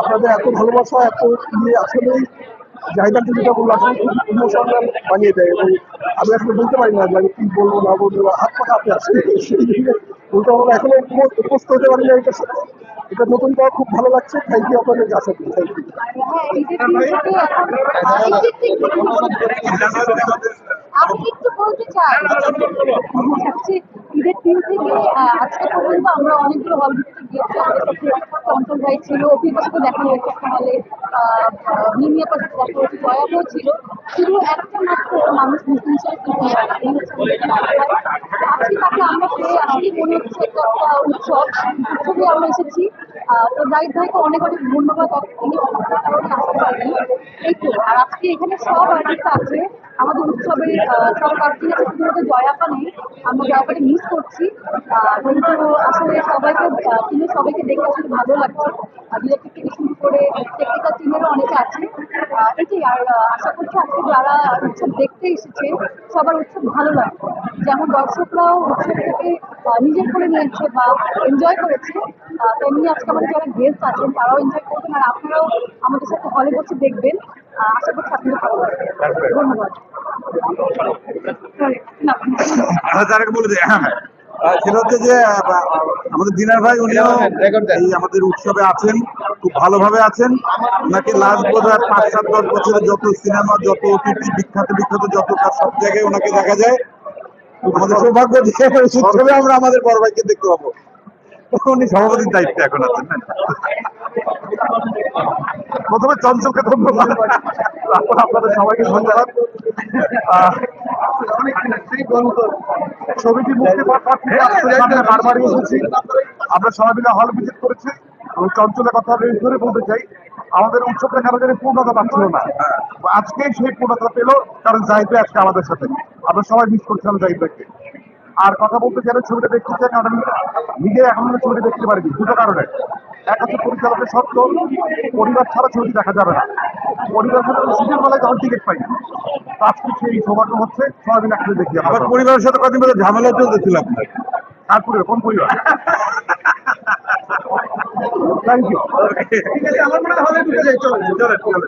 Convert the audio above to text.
আপনাদের এত ভালোবাসা, এত ইয়ে আসলেই জাহিদাকে যেটা বলল, আসলে খুব ইমোশনাল বানিয়ে দেয়। এবং আমি আসলে বলতে পারি না যে আমি কি বলব, না বলব হাত পাখা আপনি আসলে বলতে পারব না, এখনও উপস্থ হতে পারি না এটার সাথে। এটা নতুন পাওয়া খুব ভালো লাগছে। থ্যাংক ইউ আপনাদের আশা করি থ্যাংক ইউ আমরা অনেকগুলো হল চঞ্চল ভাই ছিল অভিজ্ঞতার সাথে দেখা হয়েছে একটা হলে মিমিয়া পাশে দেখা হয়েছে জয়াবও ছিল শুধু একটা মাত্র মানুষ মুসলিম। তো আজকে তাকে আমরা পেয়ে আজকে মনে হচ্ছে একটা উৎসব উৎসবে আমরা এসেছি তো জাহিদ ভাইকে অনেক অনেক ধন্যবাদ তিনি কারণে আসতে পারেনি এই তো, আর আজকে এখানে সব আর্টিস্ট আছে আমাদের উৎসবের সব আছে শুধুমাত্র জয়াপা নেই। আমরা জয়াপাকে মিস করছি। কিন্তু আসলে সবাইকে টিমের সবাইকে দেখে আসলে ভালো লাগছে। ডিরেক্টর থেকে শুরু করে টেকনিক্যাল টিমেরও অনেকে আছে। এটাই আর আশা করছি আজকে যারা উৎসব দেখতে এসেছে সবার উৎসব ভালো লাগবে। যেমন দর্শকরাও উৎসব থেকে নিজের করে নিয়েছে বা এনজয় করেছে। তেমনি আজকে আমাদের যারা গেস্ট আছেন তারাও এনজয় করবেন। আর আপনারাও আমাদের সাথে হলে বসে দেখবেন। আহ, আশা করছি আপনাদের ভালো লাগবে। ধন্যবাদ। বলে দেয় হ্যাঁ সেটা হচ্ছে যে আমাদের দিনার ভাই উনিও এই আমাদের উৎসবে আছেন খুব ভালোভাবে আছেন। ওনাকে লাস্ট বোধ হয় পাঁচ সাত দশ বছরে যত সিনেমা যত বিখ্যাত বিখ্যাত যত সব জায়গায় ওনাকে দেখা যায়। আমাদের সৌভাগ্য যে উৎসবে আমরা আমাদের বড় ভাইকে দেখতে পাবো। উনি সভাপতির দায়িত্বে এখন আছেন প্রথমে চঞ্চলকে ধন্যবাদ। আপনাদের সবাইকে ধন্যবাদ। আমরা সবাই মিলে হল ভিজিট করেছি। এবং চঞ্চলের কথা ধরে বলতে চাই, আমাদের উৎসবটা কেন জানি পূর্ণতা পাচ্ছিল না। আজকে সেই পূর্ণতা পেল, কারণ জাহিদ আজকে আমাদের সাথে। আমরা সবাই মিস করছিলাম জাহিদ ভাইকে আর কথা বলতে গেলে ছবিটা দেখতে চাই, কারণ নিজে এখন ছবিটা দেখতে পারিনি, দুটো কারণে। এক হচ্ছে পরিচালকের সত্য পরিবার ছাড়া ছবিটি দেখা যাবে না। পরিবার সাথে সিজন বেলায় যখন টিকিট পাই তো আজকে সেই সৌভাগ্য হচ্ছে সবাই একসাথে দেখি আমার। পরিবারের সাথে কদিন ধরে ঝামেলা চলতেছিল আপনার তারপরে কোন পরিবার? থ্যাংক ইউ ঠিক আছে আমার মনে হয় চলে চলে চলে